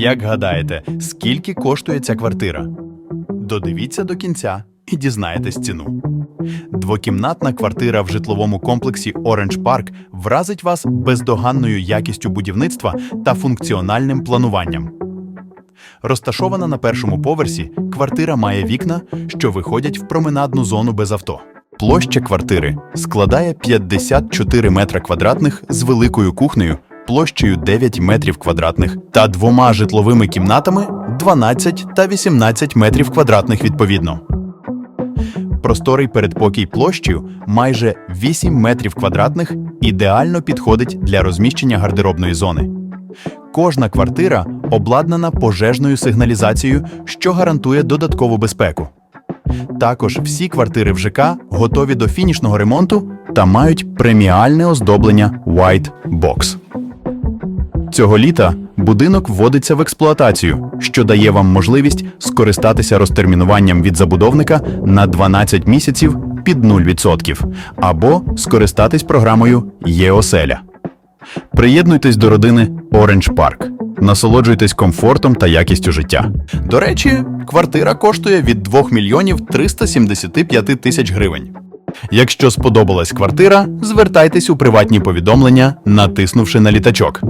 Як гадаєте, скільки коштує ця квартира? Додивіться до кінця і дізнаєтесь ціну. Двокімнатна квартира в житловому комплексі Orange Park вразить вас бездоганною якістю будівництва та функціональним плануванням. Розташована на першому поверсі, квартира має вікна, що виходять в променадну зону без авто. Площа квартири складає 54 метра квадратних з великою кухнею площею 9 метрів квадратних та двома житловими кімнатами 12 та 18 метрів квадратних відповідно. Просторий передпокій площею майже 8 метрів квадратних ідеально підходить для розміщення гардеробної зони. Кожна квартира обладнана пожежною сигналізацією, що гарантує додаткову безпеку. Також всі квартири в ЖК готові до фінішного ремонту та мають преміальне оздоблення White Box. Цього літа будинок вводиться в експлуатацію, що дає вам можливість скористатися розтермінуванням від забудовника на 12 місяців під 0% або скористатись програмою ЄОСЕЛЯ. Приєднуйтесь до родини Orange Park. Насолоджуйтесь комфортом та якістю життя. До речі, квартира коштує від 2 мільйонів 375 тисяч гривень. Якщо сподобалась квартира, звертайтесь у приватні повідомлення, натиснувши на літачок.